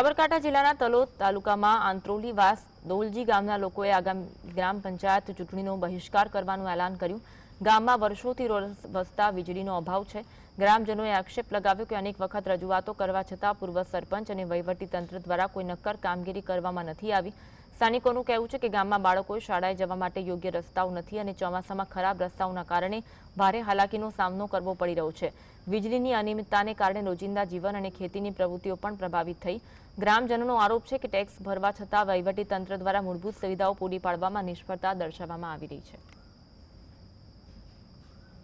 સાબરકાંઠા જિલ્લાના તલોદ તાલુકામાં આંત્રોલીવાસ દોલજી ગામના લોકોએ આગામી ગ્રામ પંચાયત ચૂંટણીનો બહિષ્કાર કરવાનું એલાન કર્યું. ગામમાં વર્ષોથી વસતા વીજળીનો અભાવ છે. ગ્રામજનોએ આક્ષેપ લગાવ્યો કે અનેક વખત રજૂઆતો કરવા છતાં પૂર્વ સરપંચ અને વહીવટી તંત્ર દ્વારા કોઈ નક્કર કામગીરી કરવામાં નથી આવી. સ્થાનિકોનું કહેવું છે કે ગામમાં બાળકો શાળાએ જવા માટે યોગ્ય રસ્તાઓ નથી અને ચોમાસામાં ખરાબ રસ્તાઓના કારણે ભારે હાલાકીનો સામનો કરવો પડી રહ્યો છે. વીજળીની અનિયમિતતાને કારણે રોજિંદા જીવન અને ખેતીની પ્રવૃત્તિઓ પણ પ્રભાવિત થઈ. ગ્રામજનોનો આરોપ છે કે ટેક્સ ભરવા છતાં તંત્ર દ્વારા મૂળભૂત સુવિધાઓ પૂરી પાડવામાં નિષ્ફળતા દર્શાવવામાં આવી રહી છે.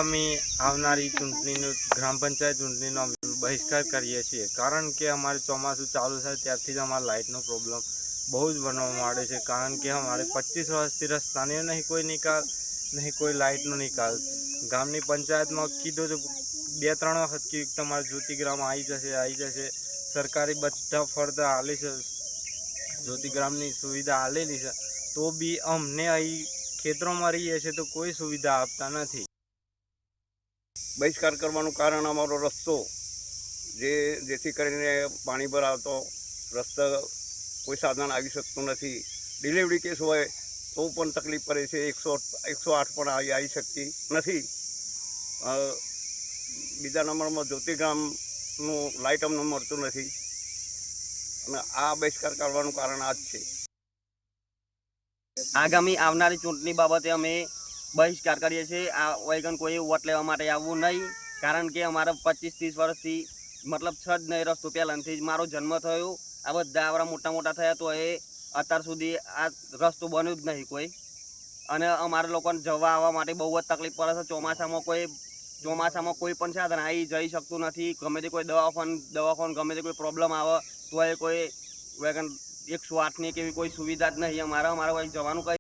અમે આવનારી ચૂંટણીનો ગ્રામ પંચાયત ચૂંટણીનો બહિષ્કાર કરીએ છીએ. કારણ કે અમારે ચોમાસું ચાલુ થાય ત્યારથી જ અમારે લાઇટનો પ્રોબ્લેમ બહુ જ બનવા માંડે છે, કારણ કે અમારે પચીસ વર્ષથી રસ્તાની નહીં, કોઈ નિકાલ નહીં, કોઈ લાઇટનો નિકાલ. ગામની પંચાયતમાં કીધું તો બે ત્રણ વખત કીધું તમારે જ્યોતિગ્રામ આવી જશે આવી જશે. સરકારી બધા ફરતા હાલી છે, જ્યોતિગ્રામની સુવિધા હાલેલી છે. તો બી અમને અહીં ખેતરોમાં રહીએ છીએ તો કોઈ સુવિધા આપતા નથી. બહિષ્કાર કરવાનું કારણ અમારો રસ્તો, જે જેથી કરીને પાણી ભરાવતો રસ્તા કોઈ સાધન આવી શકતું નથી. ડિલિવરી કેસ હોય તો પણ તકલીફ પડે છે. એકસો એકસો આઠ પણ આવી આવી શકતી નથી. બીજા નંબરમાં જ્યોતિગ્રામનું લાઇટ અમને મળતું નથી. અને આ બહિષ્કાર કરવાનું કારણ આ જ છે. આગામી આવનારી ચૂંટણી બાબતે અમે બહિષ્કાર કરીએ છીએ. આ વૈગન કોઈ વોટ લેવા માટે આવવું નહીં. કારણ કે અમારે પચીસ, ત્રીસ વર્ષથી મતલબ છ જ નહીં રસ્તો પહેલાંથી જ મારો જન્મ થયો. આ બધા આવડા મોટા મોટા થયા તો એ અત્યાર સુધી આ રસ્તો બન્યું જ નહીં કોઈ. અને અમારા લોકોને જવા આવવા માટે બહુ જ તકલીફ પડે છે. ચોમાસામાં કોઈ ચોમાસામાં કોઈ પણ સાધન આવી જઈ શકતું નથી. ગમે તે કોઈ દવાખાન દવાખાન ગમે તે કોઈ પ્રોબ્લેમ આવે, તો એ કોઈ વેગન એકસો આઠની કે એવી કોઈ સુવિધા જ નહીં અમારે. અમારે કોઈ જવાનું કઈ